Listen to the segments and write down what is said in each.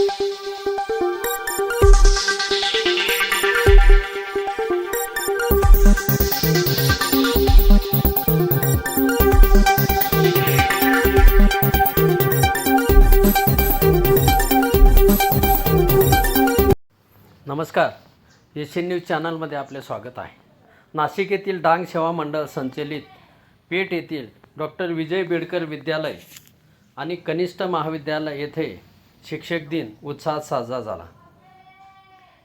नमस्कार. Asian news चॅनलमध्ये आपले स्वागत आहे. नाशिक येथील डांग सेवा मंडळ संचलित पेठ येथील डॉक्टर विजय बेडकर विद्यालय आणि कनिष्ठ महाविद्यालय येथे शिक्षक दिन उत्साहात साजरा झाला.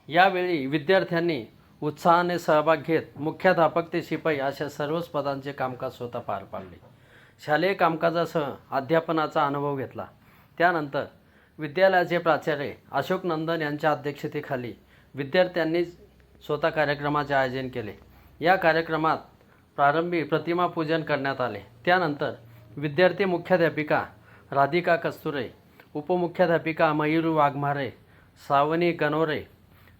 यावेळी विद्यार्थ्यांनी उत्साहाने सहभाग घेत मुख्याध्यापक ते शिपाई अशा सर्वच पदांचे कामकाज स्वतः पार पाडले. शालेय कामकाजासह अध्यापनाचा अनुभव घेतला. त्यानंतर विद्यालयाचे प्राचार्य अशोक नंदन यांच्या अध्यक्षतेखाली विद्यार्थ्यांनी स्वतः कार्यक्रमाचे आयोजन केले. या कार्यक्रमात प्रारंभी प्रतिमा पूजन करण्यात आले. त्यानंतर विद्यार्थी मुख्याध्यापिका राधिका कस्तुरे उपमुख्याध्यापिका मयूर वाघमारे सावनी गणोरे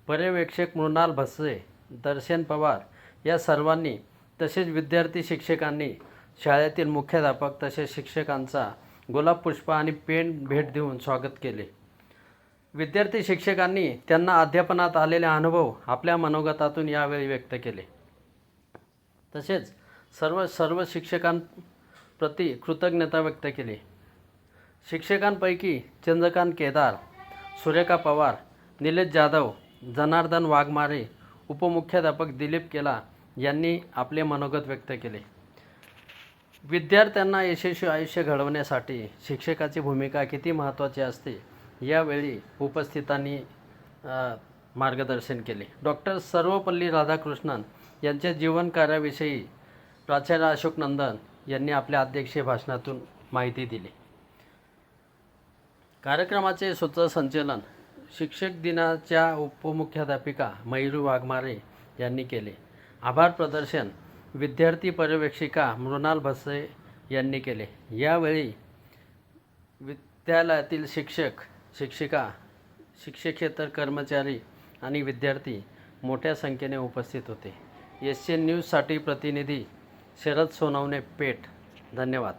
पर्यवेक्षक मृणाल भसे दर्शन पवार या सर्वांनी तसेच विद्यार्थी शिक्षकांनी शाळेतील मुख्याध्यापक तसेच शिक्षकांचा गुलाब पुष्प आणि पेन भेट देऊन स्वागत केले. विद्यार्थी शिक्षकांनी त्यांना अध्यापनात आलेले अनुभव आपल्या मनोगतातून यावेळी व्यक्त केले. तसेच सर्व सर्व शिक्षकांप्रती कृतज्ञता व्यक्त केली. शिक्षकांपैकी चंद्रकांत केदार सुरेखा पवार निलेश जाधव जनार्दन वाघमारे उपमुख्याध्यापक दिलीप केला यांनी आपले मनोगत व्यक्त केले. विद्यार्थ्यांना यशस्वी आयुष्य घडवण्यासाठी शिक्षकाची भूमिका किती महत्त्वाची असते यावेळी उपस्थितांनी मार्गदर्शन केले. डॉक्टर सर्वपल्ली राधाकृष्णन यांच्या जीवन कार्याविषयी प्राचार्य अशोक नंदन यांनी आपल्या अध्यक्षीय भाषणातून माहिती दिली. कार्यक्रमाचे सूत्रसंचलन शिक्षक दिनाच्या उपमुख्याध्यापिका मयुरी वाघमारे यांनी केले. आभार प्रदर्शन विद्यार्थी पर्यवेक्षिका मृणाल भसे यांनी केले. यावेळी विद्यालयातील शिक्षक शिक्षिका शिक्षकेतर कर्मचारी आणि विद्यार्थी मोठ्या संख्येने उपस्थित होते. एस एन न्यूजसाठी प्रतिनिधी शरद सोनवणे पेठ. धन्यवाद.